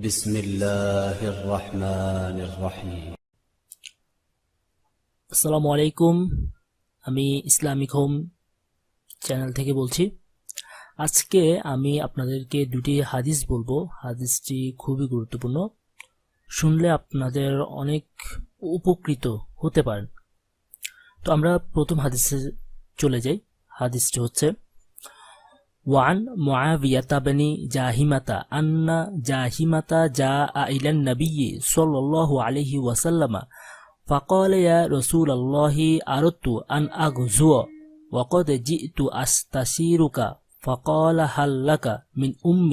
بسم الله الرحمن الرحيم আসসালামু আলাইকুম আমি ইসলামিক হোম চ্যানেল থেকে বলছি আজকে আমি আপনাদেরকে দুটি হাদিস বলবো হাদিসটি খুবই গুরুত্বপূর্ণ শুনলে আপনাদের অনেক উপকৃত হতে পারেন তো আমরা প্রথম হাদিসে চলে যাই হাদিসটি হচ্ছে ওয়ান মুআবিয়াতা বনি জাহিমাতা আন্না জাহিমাতা জা ইলান নবী সাল্লাল্লাহু আলাইহি ওয়াসাল্লামা فقال يا رسول الله أردت أن أغزو وقد جئت أستشيرك فقال هل لك من أم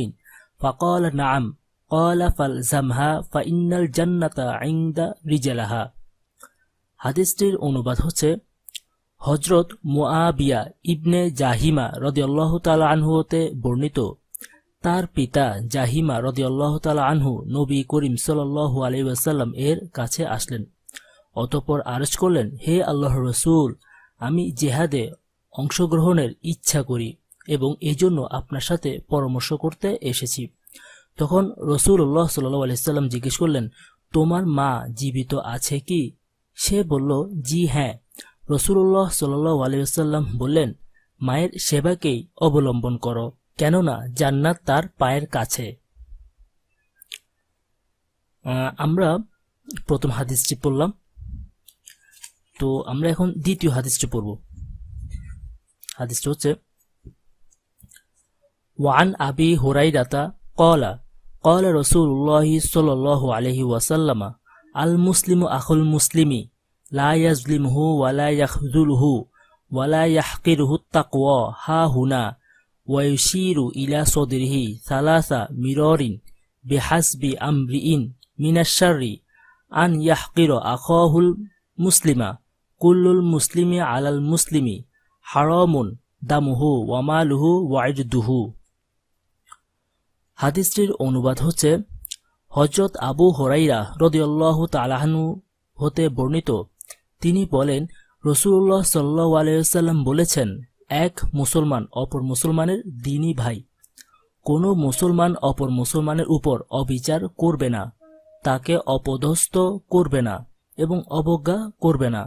فقال نعم قال فالزمها فإن الجنة عند رجلها হাদিসটির অনুবাদ হচ্ছে হজরত মুআবিয়া ইবনে জাহিমা রদিয়াল্লাহ তালা আনহু হতে বর্ণিত। তার পিতা জাহিমা রদিয়াল্লাহ তালা আনহু নবী করিম আলাইহি ওয়াসাল্লাম এর কাছে আসলেন। অতপর আরজ করলেন, হে আল্লাহ রসুল, আমি জেহাদে অংশগ্রহণের ইচ্ছা করি এবং এজন্য আপনার সাথে পরামর্শ করতে এসেছি। তখন রসুল্লাহ সাল্লাহ আলাইসাল্লাম জিজ্ঞেস করলেন, তোমার মা জীবিত আছে কি? সে বলল, জি হ্যাঁ। রসুল্লাহ সাল্লাহ আলিয়াল্লাম বললেন, মায়ের সেবাকেই অবলম্বন করো, কেননা জান্নাত তার পায়ের কাছে। আমরা প্রথম হাদিসটি পড়লাম। তো আমরা এখন দ্বিতীয় হাদিসটি পড়ব। হাদিসটি হচ্ছে, ওয়ান আবি হুরাইরাতা কলা কলা রসুল্লাহ সাল আলহি ওয়াসাল্লামা, আল মুসলিম আখুল মুসলিমি। লা ইয়াজলিমহু ওয়ালা ইয়াখজুলহু ওয়ালা ইয়াহকিরহু তাকওয়া হা হুনা ওয়াইশিরু ইলা সদরিহি সালাসা মিররিন বিহাসবি আমরিইন আন ইয়াহকির আখাহুল মুসলিমা কুল্লুল মুসলিমি আলাল মুসলিমি হারামুন দামুহু ওয়ামালুহু ওয়াইজদুহু হাদিসটির অনুবাদ হচ্ছে হজরত আবু হরাইরা রদিয়াল্লাহ তালাহানু হতে বর্ণিত তিনি বলেন রসুল্লাহ সাল্লাহ আলাইসাল্লাম বলেছেন, এক মুসলমান অপর মুসলমানের দিনী ভাই। কোনো মুসলমান অপর মুসলমানের উপর অবিচার করবে না, তাকে অপদস্থ করবে না এবং অবজ্ঞা করবে না।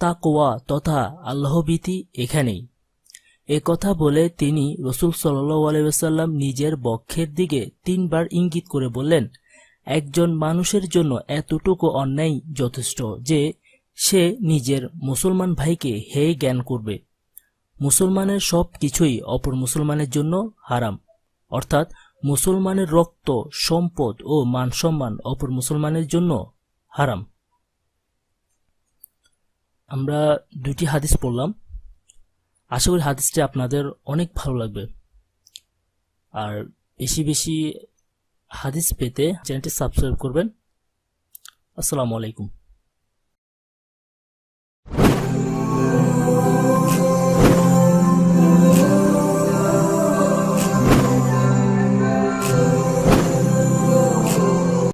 তাকওয়া তথা আল্লাহভীতি এখানেই। এ কথা বলে তিনি রসুল সাল্লাম নিজের বক্ষের দিকে তিনবার ইঙ্গিত করে বললেন, একজন মানুষের জন্য এতটুকু অন্যায় যথেষ্ট যে সে নিজের মুসলমান ভাইকে হে জ্ঞান করবে। মুসলমানের সব কিছুই অপর মুসলমানের জন্য হারাম। অর্থাৎ মুসলমানের রক্ত, সম্পদ ও মান সম্মান অপর মুসলমানের জন্য হারাম। আমরা দুটি হাদিস পড়লাম। আশা করি হাদিসটি আপনাদের অনেক ভালো লাগবে। আর বেশি বেশি হাদিস পেতে চ্যানেলটি সাবস্ক্রাইব করবেন। আসসালামু আলাইকুম।